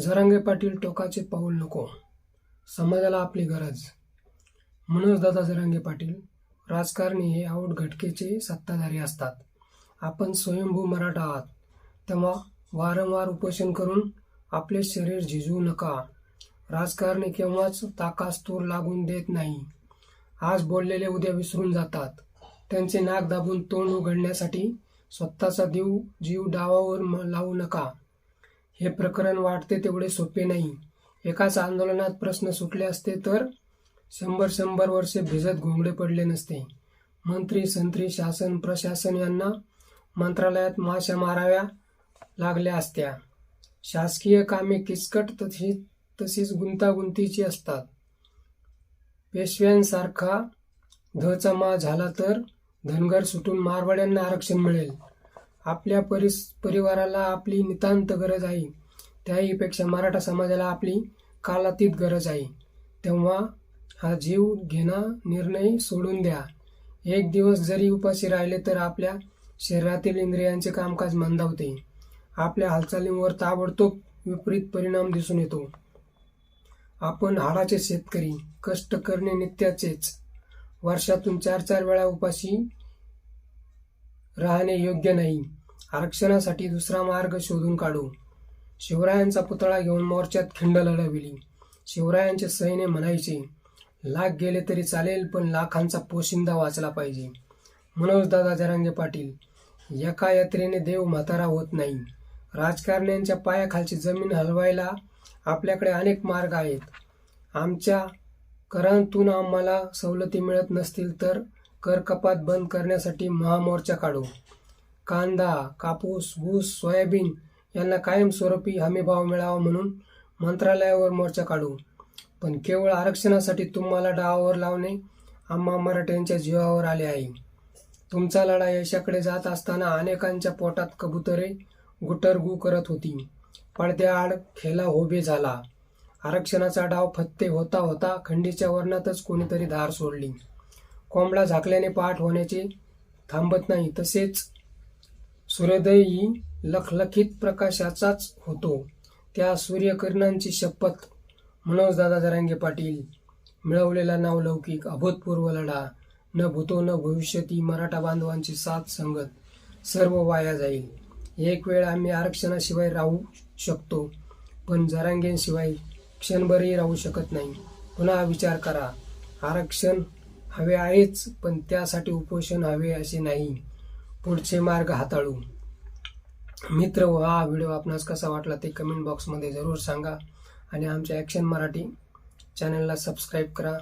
जरांगे पाटील टोकाचे पाऊल नको. समाजाला आपली गरज. म्हणूनच दादा जरांगे पाटील राजकारणी हे आऊट घटकेचे सत्ताधारी असतात. आपण स्वयंभू मराठा आहात. तेव्हा वारंवार उपोषण करून आपले शरीर झिजवू नका. राजकारणी केव्हाच ताकास तूर लागून देत नाही. आज बोललेले उद्या विसरून जातात. त्यांचे नाक दाबून तोंड उघडण्यासाठी स्वतःचा देव जीव डावावर म- लावू नका. हे प्रकरण वाटते तेवढे सोपे नाही. एकाच आंदोलनात प्रश्न सुटले असते तर शंभर शंभर वर्षे भिजत घोंगडे पडले नसते. मंत्री संत्री शासन प्रशासन यांना मंत्रालयात माशा माराव्या लागल्या असत्या. शासकीय कामे किचकट तशी तशीच गुंतागुंतीची असतात. पेशव्यांसारखा धचा मा झाला तर धनगर सुटून मारवाड्यांना आरक्षण मिळेल. आपल्या परिस परिवाराला आपली नितांत गरज आहे. त्याहीपेक्षा मराठा समाजाला आपली कालातीत गरज आहे. तेव्हा हा जीव घेणा निर्णय सोडून द्या. एक दिवस जरी उपाशी राहिले तर आपल्या शरीरातील इंद्रियांचे कामकाज मंदावते. आपल्या हालचालींवर ताबडतोब विपरीत परिणाम दिसून येतो. आपण हाडाचे शेतकरी कष्ट करणे नित्याचेच. वर्षातून चार चार वेळा उपाशी राहणे योग्य नाही. आरक्षणासाठी दुसरा मार्ग शोधून काढू. शिवरायांचा पुतळा घेऊन मोर्चात खिंड लढविली. शिवरायांचे सैन्य म्हणायचे लाख गेले तरी चालेल पण लाखांचा पोशिंदा वाचला पाहिजे. मनोजदादा जरांगे पाटील एका यात्रेने देव म्हातारा होत नाही. राजकारण्यांच्या पायाखालची जमीन हलवायला आपल्याकडे अनेक मार्ग आहेत. आमच्या करांतून आम्हाला सवलती मिळत नसतील तर कर कपात बंद करण्यासाठी महामोर्चा काढू. कांदा कापूस ऊस सोयाबीन यांना कायमस्वरूपी हमीभाव मिळावा म्हणून मंत्रालयावर मोर्चा काढू. पण केवळ आरक्षणासाठी तुम्हाला डावावर लावणे आम्हा मराठ्यांच्या जीवावर आले आहे. तुमचा लढा यशाकडे जात असताना अनेकांच्या पोटात कबुतरे गुटरगू करत होती. पडद्याआड खेला होबे झाला. आरक्षणाचा डाव फत्ते होता होता खंडीच्या वर्णातच कोणीतरी धार सोडली. कोंबडा झाकल्याने पाठ होण्याचे थांबत नाही. तसेच सूर्योदय ही लखलखीत प्रकाशाचाच होतो. त्या सूर्यकिरणांची शपथ मनोजदादा जरांगे पाटील मिळवलेला नावलौकिक अभूतपूर्व लढा न भूतो न भविष्यती मराठा बांधवांची साथ संगत सर्व वाया जाईल. एक वेळ आम्ही आरक्षणाशिवाय राहू शकतो पण जरांगेंशिवाय क्षणभरही राहू शकत नाही. पुन्हा विचार करा. आरक्षण हवे आहेच पण त्यासाठी उपोषण हवे असे नाही. पुढचे मार्ग हाताळू. मित्र व हा व्हिडिओ आपणास कसा वाटला ते कमेंट बॉक्समध्ये जरूर सांगा. आणि आमच्या ॲक्शन मराठी चॅनलला सबस्क्राईब करा.